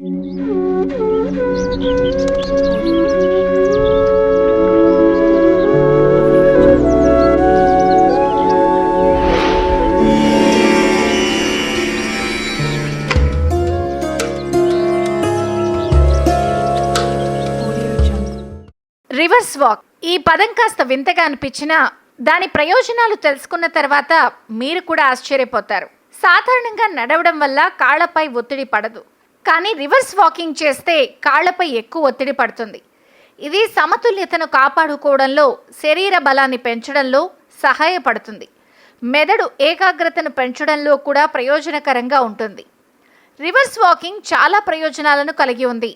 Reverse walk ఈ పదం కాస్త వింతగా అనిపించినా దాని ప్రయోజనాలు తెలుసుకున్న తర్వాత మీరు కూడా ఆశ్చర్యపోతారు. సాధారణంగా నడవడం వల్ల కాళ్ళపై ఒత్తిడి పడదు. కానీ రివర్స్ వాకింగ్ చేస్తే కాళ్ళపై ఎక్కువ ఒత్తిడి పడుతుంది. ఇది సమతుల్యతను కాపాడుకోవడంలో శరీర బలాన్ని పెంచడంలో సహాయపడుతుంది. మెదడు ఏకాగ్రతను పెంచడంలో కూడా ప్రయోజనకరంగా ఉంటుంది. రివర్స్ వాకింగ్ చాలా ప్రయోజనాలను కలిగి ఉంది.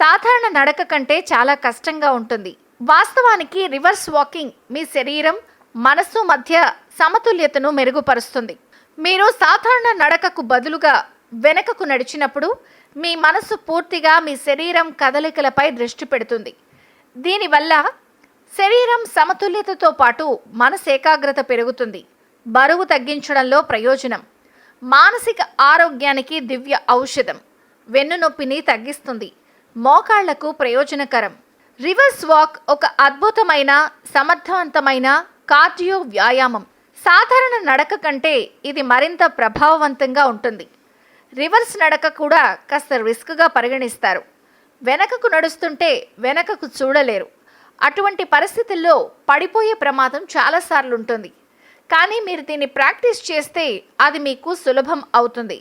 సాధారణ నడక కంటే చాలా కష్టంగా ఉంటుంది. వాస్తవానికి రివర్స్ వాకింగ్ మీ శరీరం మనస్సు మధ్య సమతుల్యతను మెరుగుపరుస్తుంది. మీరు సాధారణ నడకకు బదులుగా వెనకకు నడిచినప్పుడు మీ మనస్సు పూర్తిగా మీ శరీరం కదలికలపై దృష్టి పెడుతుంది. దీనివల్ల శరీరం సమతుల్యతతో పాటు మనసు ఏకాగ్రత పెరుగుతుంది. బరువు తగ్గించడంలో ప్రయోజనం. మానసిక ఆరోగ్యానికి దివ్య ఔషధం. వెన్నునొప్పిని తగ్గిస్తుంది. మోకాళ్ళకు ప్రయోజనకరం. రివర్స్ వాక్ ఒక అద్భుతమైన సమర్థవంతమైన కార్డియో వ్యాయామం. సాధారణ నడక కంటే ఇది మరింత ప్రభావవంతంగా ఉంటుంది. రివర్స్ నడక కూడా కాస్త రిస్క్గా పరిగణిస్తారు. వెనకకు నడుస్తుంటే వెనకకు చూడలేరు. అటువంటి పరిస్థితుల్లో పడిపోయే ప్రమాదం చాలాసార్లు ఉంటుంది. కానీ మీరు దీన్ని ప్రాక్టీస్ చేస్తే అది మీకు సులభం అవుతుంది.